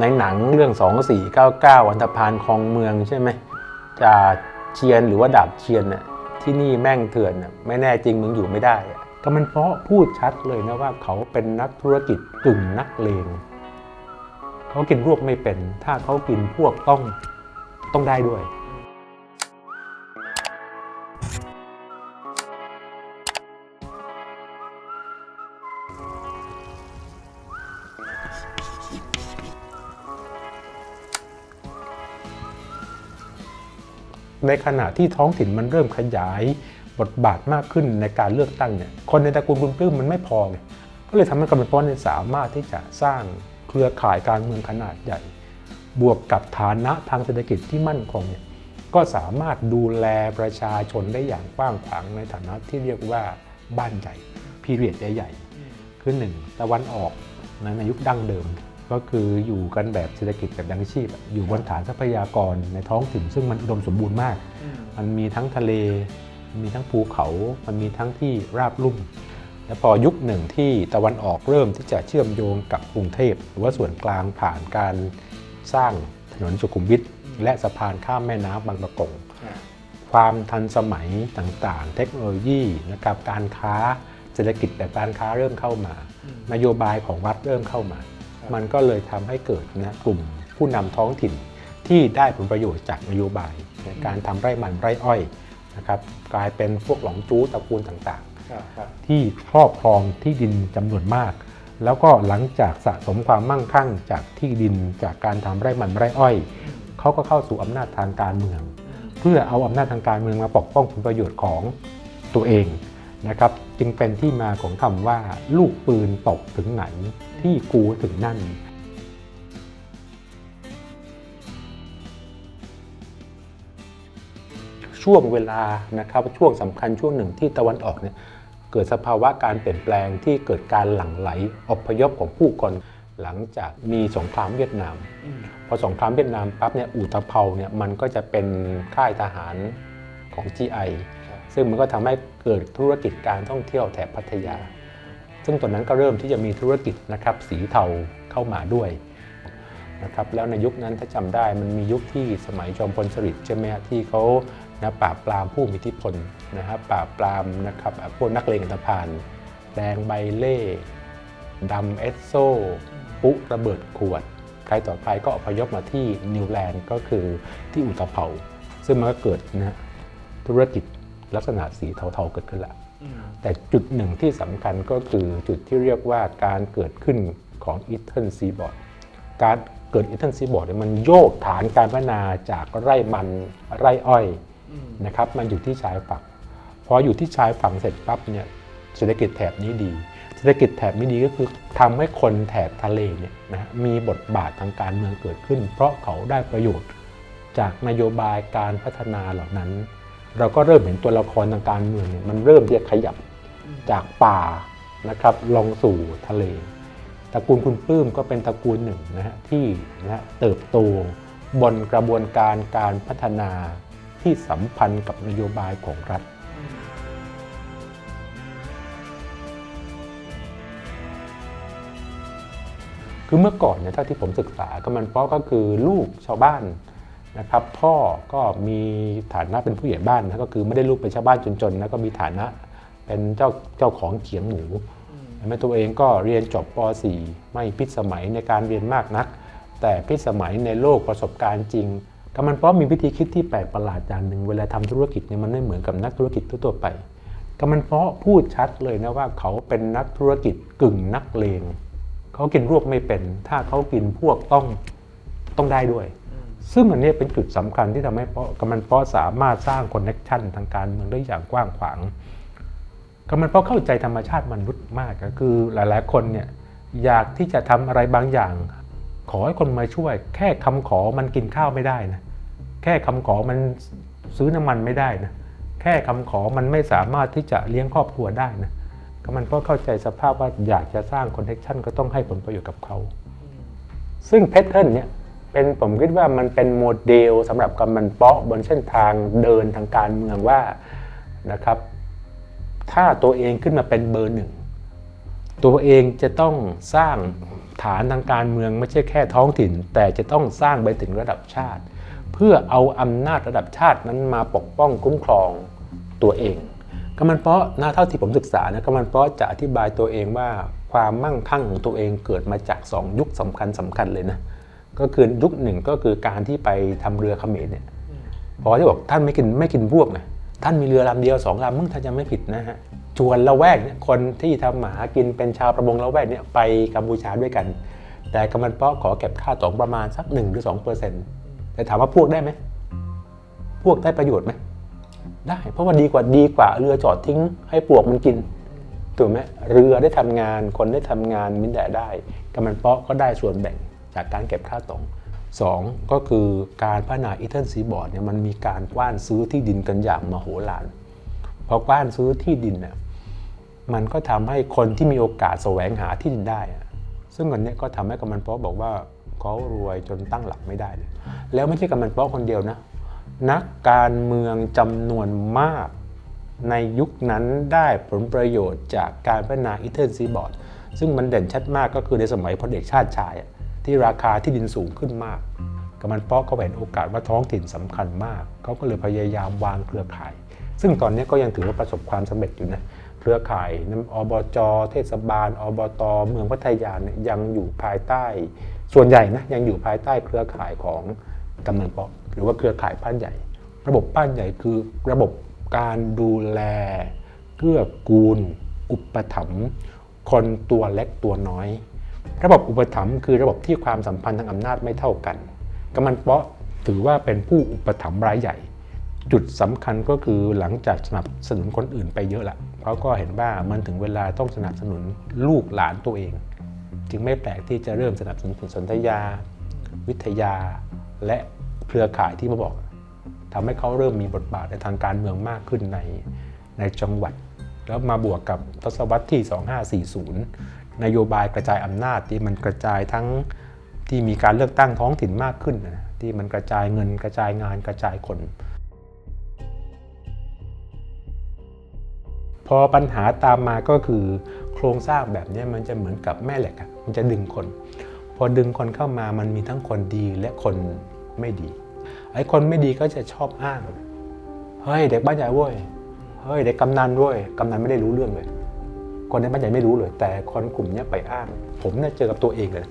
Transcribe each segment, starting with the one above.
ในหนังเรื่อง 2499อันธพาลคลองเมืองใช่ไหมจ่าเชียนหรือว่าดาบเชียนน่ะที่นี่แม่งเถื่อนน่ะไม่แน่จริงมึงอยู่ไม่ได้ก็มันเพราะพูดชัดเลยนะว่าเขาเป็นนักธุรกิจกึ่งนักเลงเขากินพวกไม่เป็น ถ้าเขากินพวกต้องต้องได้ด้วย ในขณะที่ท้องถิ่นมันเริ่มขยายบทบาทมากขึ้นในการเลือกตั้งเนี่ยคนในตระกูลคุณปลื้มมันไม่พอไงก็เลยทำให้กำนันป้อนเนี่ยสามารถที่จะสร้างเครือข่ายการเมืองขนาดใหญ่ บวกกับฐานะทางเศรษฐกิจที่มั่นคงเนี่ยก็สามารถดูแลประชาชนได้อย่างกว้างขวางในฐานะที่เรียกว่าบ้านใหญ่พีเรียดใหญ่ๆคือหนึ่งตะวันออกนะในยุคดั้งเดิม ก็คืออยู่กันแบบเศรษฐกิจแบบยังชีพอะอยู่บนฐานทรัพยากรในท้องถิ่นซึ่งมันอุดมสมบูรณ์มาก มันมีทั้งทะเลมีทั้งภูเขา มันมีทั้งที่ราบลุ่ม และพอยุคหนึ่งที่ตะวันออกเริ่มที่จะเชื่อมโยงกับกรุงเทพ หรือว่าส่วนกลางผ่านการสร้างถนนสุขุมวิทและสะพานข้ามแม่น้ำบางประกง ความทันสมัยต่างๆ เทคโนโลยีนะครับการค้าเศรษฐกิจแบบการค้าเริ่มเข้ามานโยบายของรัฐเริ่มเข้ามา มันก็เลยทำให้เกิดนะกลุ่มผู้นำท้องถิ่นที่ได้ผลประโยชน์จากนโยบายในการทำไร่มันไร่อ้อยนะครับกลายเป็นพวกหลงจู้ตระกูลต่างๆ ที่ครอบครองที่ดินจำนวนมาก แล้วก็หลังจากสะสมความมั่งคั่งจากที่ดินจากการทำไร่มันไร่อ้อยเขาก็เข้าสู่อำนาจทางการเมือง เพื่อเอาอำนาจทางการเมืองมาปกป้องผลประโยชน์ของตัวเอง นะครับจึงเป็นที่มาของคำว่า ลูกปืนตกถึงไหนที่กูถึงนั่นช่วงเวลานะครับช่วงสำคัญช่วงหนึ่งที่ตะวันออกเนี่ยเกิดสภาวะการเปลี่ยนแปลงที่เกิดการหลั่งไหลอพยพของผู้คนหลังจากมีสงครามเวียดนาม พอสงครามเวียดนามปั๊บเนี่ยอู่ตะเภาเนี่ยมันก็จะเป็นค่ายทหารของ GI ซึ่งมันก็ทำให้เกิดธุรกิจการท่องเที่ยวแถบพัทยา ซึ่งตอนนั้นก็เริ่มที่จะมีธุรกิจนะครับสีเทาเข้ามาด้วยนะครับแล้วในยุคนั้นถ้าจำได้มันมียุคที่สมัยจอมพลสฤษดิ์ใช่ไหมที่เขานะปราบปรามผู้มีอิทธิพลนะครับปราบปรามนะครับพวกนักเลงอันธพาลแดงใบเล่ดำเอสโซปุ๊ระเบิดขวด ใครต่อใครก็อพยพมาที่นิวแลนด์ก็คือที่อุตภเปาซึ่งมันก็เกิดนะฮะธุรกิจ ลักษณะสีเทาๆเกิดขึ้นแล้วแต่จุดหนึ่งที่สำคัญก็คือจุดที่เรียกว่าการเกิดขึ้นของอีเทิร์นซีบอร์ดการเกิดอีเทิร์นซีบอร์ดมันโยกฐานการพัฒนาจากไร่มันไร่อ้อยนะครับมันอยู่ที่ชายฝั่งพออยู่ที่ชายฝั่งเสร็จปั๊บเนี่ยเศรษฐกิจแถบนี้ดี เศรษฐกิจแถบนี้ดีก็คือทำให้คนแถบทะเลเนี่ยนะมีบทบาททางการเมืองเกิดขึ้น เพราะเขาได้ประโยชน์จากนโยบายการพัฒนาเหล่านั้น เราก็เริ่มเห็นตัวละครทางการเมืองเนี่ยมันเริ่มที่จะขยับจากป่านะครับลงสู่ทะเลตระกูลคุณปลื้มก็เป็นตระกูลหนึ่งนะฮะที่นะฮะเติบโตบนกระบวนการการพัฒนาที่สัมพันธ์กับนโยบายของรัฐ คือเมื่อก่อนเนี่ยเท่าที่ผมศึกษาก็มันเพราะก็คือลูกชาวบ้าน นะครับพ่อก็มีฐานะเป็นผู้ใหญ่บ้านนะก็คือไม่ได้ลูกเป็นชาวบ้านจนๆนะก็มีฐานะเป็นเจ้าเจ้าของเขียงหมูแม่ตัวเองก็เรียนจบป .4 ไม่พิษสมัยในการเรียนมากนัก แต่พิษสมัยในโลกประสบการณ์จริงก็มันเพราะมีวิธีคิดที่แปลกประหลาดอย่างหนึ่งเวลาทำธุรกิจเนี่ยมันไม่เหมือนกับนักธุรกิจทั่วๆไปก็มันเพราะพูดชัดเลยนะว่าเขาเป็นนักธุรกิจกึ่งนักเลงเขากินรวบไม่เป็น ถ้าเขากินพวกต้องต้องได้ด้วย ซึ่งอันนี้เป็นจุดสำคัญที่ทำให้กำมันเพราะสามารถสร้างคอนเนคชันทางการเมืองได้อย่างกว้างขวางกำมันเพราะเข้าใจธรรมชาติมนุษย์มากก็คือหลายๆ คนเนี่ยอยากที่จะทำอะไรบางอย่าง ขอให้คนมาช่วย แค่คำขอมันกินข้าวไม่ได้นะแค่คำขอมันซื้อน้ำมันไม่ได้นะแค่คำขอมันไม่สามารถที่จะเลี้ยงครอบครัวได้นะก็มันก็เข้าใจสภาพว่าอยากจะสร้างคอนเนคชันก็ต้องให้ผลประโยชน์กับเขา ซึ่งแพทเทิร์นเนี่ย เป็นผมคิดว่ามันเป็นโมเดลสำหรับกำมันเปาะบนเส้นทางเดินทางการเมืองว่านะครับ ถ้าตัวเองขึ้นมาเป็นเบอร์หนึ่งตัวเองจะต้องสร้างฐานทางการเมืองไม่ใช่แค่ท้องถิ่น แต่จะต้องสร้างไปถึงระดับชาติ เพื่อเอาอำนาจระดับชาตินั้นมาปกป้องคุ้มครองตัวเองกำมันเพาะนะเท่าที่ผมศึกษานะกำมันเพาะจะอธิบายตัวเองว่าความมั่งคั่งของตัวเองเกิดมาจากสองยุคสำคัญสำคัญเลยนะ ก็คือยุคหนึ่งก็คือการที่ไปทำเรือเขมรเนี่ยพอที่บอกท่านไม่กินไม่กินพวกนะท่านมีเรือลำเดียวสองลำมึงถ้าจะไม่ผิดนะฮะชวนละแวกเนี่ยคนที่ทำหมากินเป็นชาวประมงละแวกเนี่ยไปกัมพูชาด้วยกัน แต่กำมันเพาะขอเก็บค่าตองประมาณสัก1หรือ2เปอร์เซ็นต์แต่ถามว่าพวกได้ไหมพวกได้ประโยชน์ไหมได้ เพราะว่าดีกว่าดีกว่าเรือจอดทิ้งให้ปลวกมันกินถูกไหมเรือได้ทำงานคนได้ทำงานมินแต่ได้กำมันเพาะก็ได้ส่วนแบ่ง จากการเก็บค่าตองสองก็คือการพัฒนาอีเทิลซีบอร์ดเนี่ยมันมีการกว้านซื้อที่ดินกันอย่างมโหฬารพอกว้านซื้อที่ดินเนี่ยมันก็ทำให้คนที่มีโอกาสแสวงหาที่ดินได้ ซึ่งอันนี้ก็ทำให้กำมันเพาะบอกว่าเขารวยจนตั้งหลักไม่ได้เลยแล้วไม่ใช่กำมันเพาะคนเดียวนะ นักการเมืองจำนวนมากในยุคนั้นได้ผลประโยชน์จากการพัฒนาอีเทนซีบอร์ดซึ่งมันเด่นชัดมากก็คือในสมัยพลเอกชาติชายอะ ที่ราคาที่ดินสูงขึ้นมากกำมันเพาะเขาเห็นโอกาสว่าท้องถิ่นสำคัญมาก เขาก็เลยพยายามวางเครือข่าย ซึ่งตอนนี้ก็ยังถือว่าประสบความสำเร็จอยู่นะ เครือข่ายน้ำอบจ เทศบาล อบต เมืองพัทยาเนี่ยยังอยู่ภายใต้ ส่วนใหญ่นะยังอยู่ภายใต้เครือข่ายของกำนันเปาะหรือว่าเครือข่ายบ้านใหญ่ ระบบบ้านใหญ่คือระบบการดูแลเกื้อกูล อุปถัมภ์คนตัวเล็กตัวน้อย ระบบอุปถัมภ์คือระบบที่ความสัมพันธ์ทางอำนาจไม่เท่ากันกำมันเปาะถือว่าเป็นผู้อุปถัมภ์รายใหญ่ จุดสำคัญก็คือหลังจากสนับสนุนคนอื่นไปเยอะละเขาก็เห็นว่ามันถึงเวลาต้องสนับสนุนลูกหลานตัวเอง จึงไม่แปลกที่จะเริ่มสนับสนุนสนธยา วิทยา และเครือข่ายที่มาบอกทำให้เขาเริ่มมีบทบาทในทางการเมืองมากขึ้นในในจังหวัด แล้วมาบวกกับทศวรรษที่ 2540 นโยบายกระจายอำนาจที่มันกระจายทั้งที่มีการเลือกตั้งท้องถิ่นมากขึ้นนะที่มันกระจายเงินกระจายงานกระจายคน พอปัญหาตามมาก็คือโครงสร้างแบบนี้มันจะเหมือนกับแม่เหล็กอะมันจะดึงคน พอดึงคนเข้ามามันมีทั้งคนดีและคนไม่ดีไอ้คนไม่ดีก็จะชอบอ้างเฮ้ยเด็กบ้านใหญ่เว้ยเฮ้ยเด็กกำนันเว้ยกำนันไม่ได้รู้เรื่องเลย คนในบ้านใหญ่ไม่รู้เลย แต่คนกลุ่มนี้ไปอ้าง ผมเนี่ยเจอกับตัวเองเลย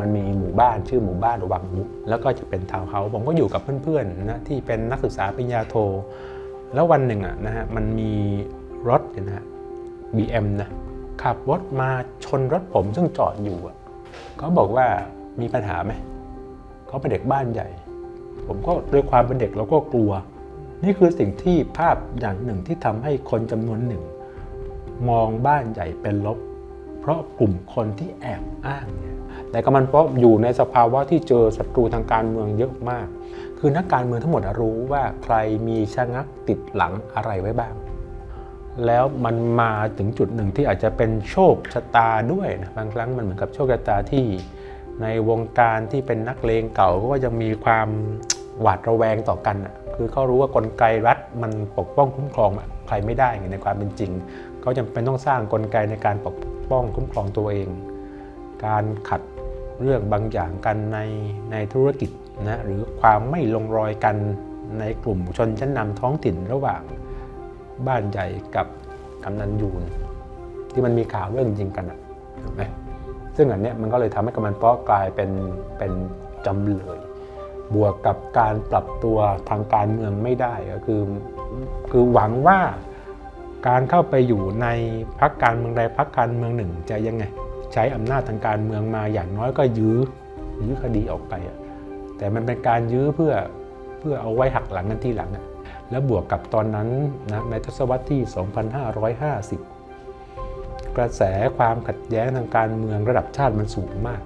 มันมีหมู่บ้านชื่อหมู่บ้านวังมุกแล้วก็จะเป็นทาวน์เฮาส์ผมก็อยู่กับเพื่อนๆนะที่เป็นนักศึกษาปริญญาโท แล้ววันหนึ่งอะนะฮะมันมีรถนี่ยนะฮะ BM นะขับรถมาชนรถผมซึ่งจอดอยู่อะเขาบอกว่ามีปัญหาไหมเขาเป็นเด็กบ้านใหญ่ ผมก็ด้วยความเป็นเด็กเราก็กลัว นี่คือสิ่งที่ภาพอย่างหนึ่งที่ทำให้คนจำนวนหนึ่ง มองบ้านใหญ่เป็นลบ เพราะกลุ่มคนที่แอบอ้างเนี่ยแต่ก็มันเพราะอยู่ในสภาวะที่เจอศัตรูทางการเมืองเยอะมาก คือนักการเมืองทั้งหมดรู้ว่าใครมีชะงักติดหลังอะไรไว้บ้าง แล้วมันมาถึงจุดหนึ่งที่อาจจะเป็นโชคชะตาด้วยนะบางครั้งมันเหมือนกับโชคชะตาที่ในวงการที่เป็นนักเลงเก่าก็ยังมีความหวาดระแวงต่อกันอะคือเขารู้ว่ากลไกรัฐมันปกป้องคุ้มครองใครไม่ได้ในความเป็นจริง เขาจำเป็นต้องสร้างกลไกในการปกป้องคุ้มครองตัวเอง การขัดเรื่องบางอย่างกันในในธุรกิจนะหรือความไม่ลงรอยกันในกลุ่มชนชั้นนำท้องถิ่นระหว่างบ้านใหญ่กับกำนันยูน ที่มันมีข่าวเรื่องจริงกันอะถูกไหมซึ่งอันเนี้ยมันก็เลยทำให้กำนันเปาะกลายเป็นเป็นจำเลย บวกกับการปรับตัวทางการเมืองไม่ได้ก็คือ คือหวังว่า การเข้าไปอยู่ในพักการเมืองใดพักการเมืองหนึ่งจะยังไง ใช้อำนาจทางการเมืองมาอย่างน้อยก็ยื้อยื้อคดีออกไปแต่มันเป็นการยื้อเพื่อเพื่อเอาไว้หักหลังกันที่หลังแล้วบวกกับตอนนั้นนะในทศวรรษที่ 2550 กระแสความขัดแย้งทางการเมืองระดับชาติมันสูงมาก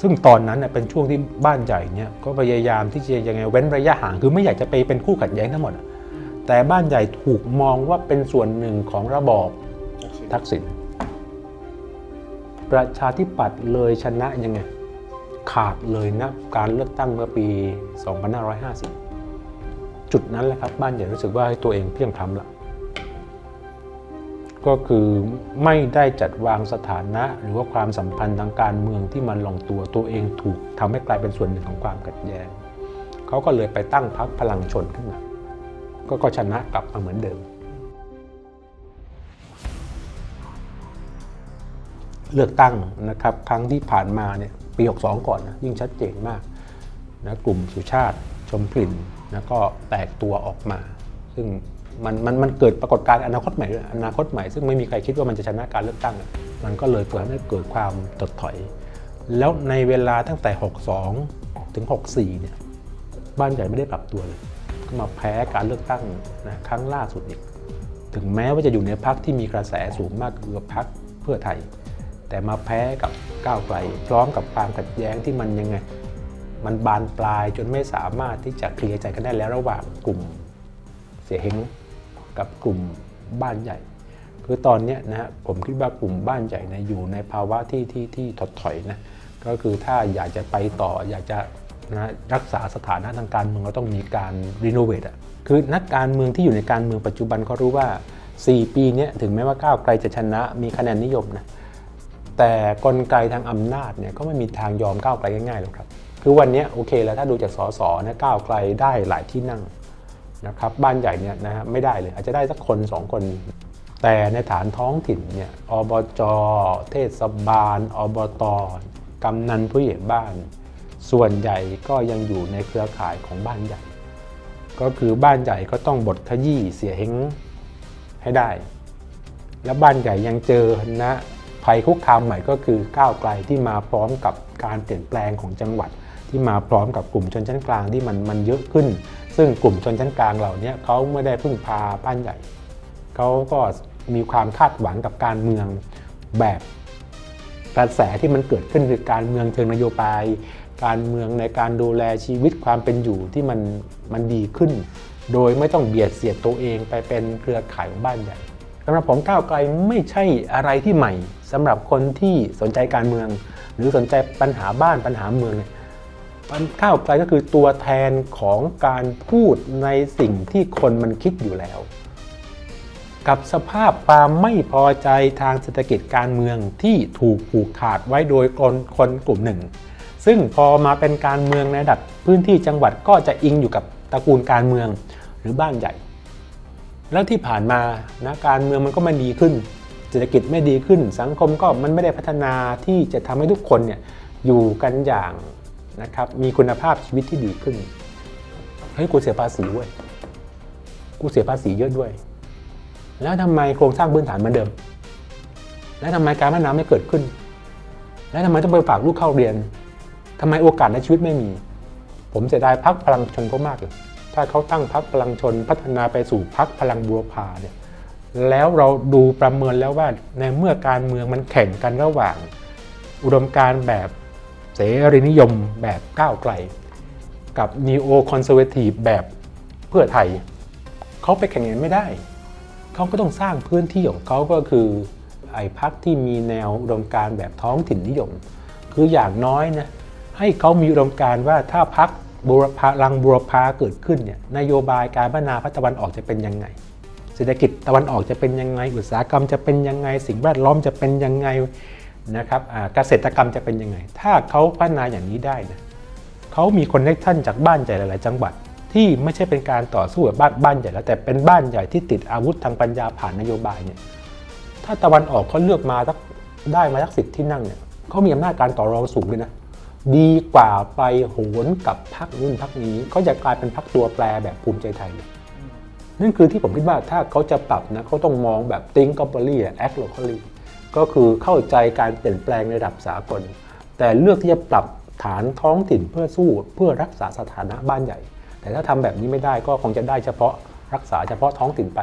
ซึ่งตอนนั้นเป็นช่วงที่บ้านใหญ่เนี่ยก็พยายามที่จะยังไงเว้นระยะห่างคือไม่อยากจะไปเป็นคู่ขัดแย้งทั้งหมด แต่บ้านใหญ่ถูกมองว่าเป็นส่วนหนึ่งของระบอบทักษิณประชาธิปัตย์เลยชนะยังไง ขาดเลยนะการเลือกตั้งเมื่อปี 2550 จุดนั้นแหละครับ บ้านใหญ่รู้สึกว่าตัวเองเพียงพล้ำละก็คือไม่ได้จัดวางสถานะหรือว่าความสัมพันธ์ทางการเมืองที่มันลงตัวตัวเองถูกทำให้กลายเป็นส่วนหนึ่งของความขัดแย้งเขาก็เลยไปตั้งพรรคพลังชนขึ้นมา ก็ก็ชนะกลับมาเหมือนเดิม เลือกตั้งนะครับครั้งที่ผ่านมาเนี่ยปี 62 ก่อนนะยิ่งชัดเจนมากนะกลุ่มสุชาติชมกลิ่นนะก็แตกตัวออกมา ซึ่งมันมันมันเกิดปรากฏการณ์อนาคตใหม่อนาคตใหม่ ซึ่งไม่มีใครคิดว่ามันจะชนะการเลือกตั้ง มันก็เลยเกิดให้เกิดความตดถอย แล้วในเวลาตั้งแต่ 62 ถึง 64 เนี่ย บ้านใหญ่ไม่ได้ปรับตัวเลย มาแพ้การเลือกตั้งนะครั้งล่าสุดอีก ถึงแม้ว่าจะอยู่ในพักที่มีกระแสสูงมากคือพักเพื่อไทย แต่มาแพ้กับก้าวไกล พร้อมกับความขัดแย้งที่มันยังไง มันบานปลายจนไม่สามารถที่จะเคลียร์ใจกันได้แล้วระหว่างกลุ่มเสียเฮงกับกลุ่มบ้านใหญ่ คือตอนนี้นะฮะผมคิดว่ากลุ่มบ้านใหญ่นะอยู่ในภาวะที่ที่ที่ถดถอยนะก็คือถ้าอยากจะไปต่ออยากจะ นะรักษาสถานะทางการเมืองเราต้องมีการรีโนเวทอะคือนักการเมืองที่อยู่ในการเมืองปัจจุบันเขารู้ว่า 4 ปีนี้ถึงแม้ว่าก้าวไกลจะชนะมีคะแนนนิยมนะแต่กลไกทางอำนาจเนี่ยก็ไม่มีทางยอมก้าวไกลง่ายๆหรอกครับ คือวันนี้โอเคแล้วถ้าดูจากสสนะก้าวไกลได้หลายที่นั่งนะครับบ้านใหญ่เนี่ยนะฮะไม่ได้เลย อาจจะได้สักคนสองคน แต่ในฐานท้องถิ่นเนี่ยอบจ เทศบาล อบตกำนันผู้ใหญ่บ้าน ส่วนใหญ่ก็ยังอยู่ในเครือข่ายของบ้านใหญ่ ก็คือบ้านใหญ่ก็ต้องบทขยี้เสียเฮงให้ได้ และบ้านใหญ่ยังเจอนะภัยคุกคามใหม่ก็คือก้าวไกลที่มาพร้อมกับการเปลี่ยนแปลงของจังหวัด ที่มาพร้อมกับกลุ่มชนชั้นกลางที่มันมันเยอะขึ้น ซึ่งกลุ่มชนชั้นกลางเหล่านี้เขาไม่ได้พึ่งพาบ้านใหญ่เขาก็มีความคาดหวังกับการเมืองแบบกระแสที่มันเกิดขึ้นคือการเมืองเชิงนโยบาย การเมืองในการดูแลชีวิตความเป็นอยู่ที่มันมันดีขึ้น โดยไม่ต้องเบียดเสียดตัวเองไปเป็นเครือข่ายของบ้านใหญ่สำหรับผมก้าวไกลไม่ใช่อะไรที่ใหม่สำหรับคนที่สนใจการเมือง หรือสนใจปัญหาบ้านปัญหาเมืองเนี่ยก้าวไกลก็คือตัวแทนของการพูดในสิ่งที่คนมันคิดอยู่แล้ว กับสภาพความไม่พอใจทางเศรษฐกิจการเมืองที่ถูกผูกขาดไว้โดยคนคนกลุ่มหนึ่ง ซึ่งพอมาเป็นการเมืองในระดับพื้นที่จังหวัดก็จะอิงอยู่กับตระกูลการเมืองหรือบ้านใหญ่ แล้วที่ผ่านมานะการเมืองมันก็ไม่ดีขึ้น เศรษฐกิจไม่ดีขึ้น สังคมก็มันไม่ได้พัฒนาที่จะทำให้ทุกคนเนี่ยอยู่กันอย่างนะครับมีคุณภาพชีวิตที่ดีขึ้นเฮ้ยกูเสียภาษีเว้ยกูเสียภาษีเยอะด้วย แล้วทำไมโครงสร้างพื้นฐานเหมือนเดิม แล้วทำไมการพัฒนาไม่เกิดขึ้น แล้วทำไมต้องไปฝากลูกเข้าเรียน ทำไมโอกาสในชีวิตไม่มี ผมเสียดายพักพลังชนก็มากเลยถ้าเขาตั้งพักพลังชนพัฒนาไปสู่พักพลังบัวพาเนี่ยแล้วเราดูประเมินแล้วว่าในเมื่อการเมืองมันแข่งกันระหว่าง อุดมการแบบเสรีนิยมแบบก้าวไกล กับนีโอคอนเซอร์เวทีฟแบบเพื่อไทย เขาไปแข่งกันไม่ได้ เขาก็ต้องสร้างพื้นที่ของเขาก็คือไอ้พักที่มีแนวอุดมการแบบท้องถิ่นนิยม คืออย่างน้อยนะ ให้เขามีอุดมการณ์ว่าถ้าพักบุรพาลังบุรพาเกิดขึ้นเนี่ยนโยบายการพัฒนาพัฒตะวันออกจะเป็นยังไง เศรษฐกิจตะวันออกจะเป็นยังไง อุตสาหกรรมจะเป็นยังไง สิ่งแวดล้อมจะเป็นยังไงนะครับเกษตรกรรมจะเป็นยังไง ถ้าเขาพัฒนาอย่างนี้ได้นะเขามีคอนเนคชั่นจากบ้านใหญ่หลาย ๆ จังหวัด ที่ไม่ใช่เป็นการต่อสู้กับบ้านบ้านใหญ่แล้วแต่เป็นบ้านใหญ่ที่ติดอาวุธทางปัญญาผ่านนโยบายเนี่ยถ้าตะวันออกเขาเลือกมาได้มาสักสิบที่นั่งเนี่ยเขามีอำนาจการต่อรองสูงเลยนะ ดีกว่าไปโหนกับพักนู่นพักนี้เขาจะกลายเป็นพักตัวแปรแบบภูมิใจไทยเลยนั่นคือที่ผมคิดว่าถ้าเขาจะปรับนะเขาต้องมองแบบ think globally act locally ก็คือเข้าใจการเปลี่ยนแปลงในระดับสากล แต่เลือกที่จะปรับฐานท้องถิ่นเพื่อสู้เพื่อรักษาสถานะบ้านใหญ่ แต่ถ้าทำแบบนี้ไม่ได้ก็คงจะได้เฉพาะรักษาเฉพาะท้องถิ่นไป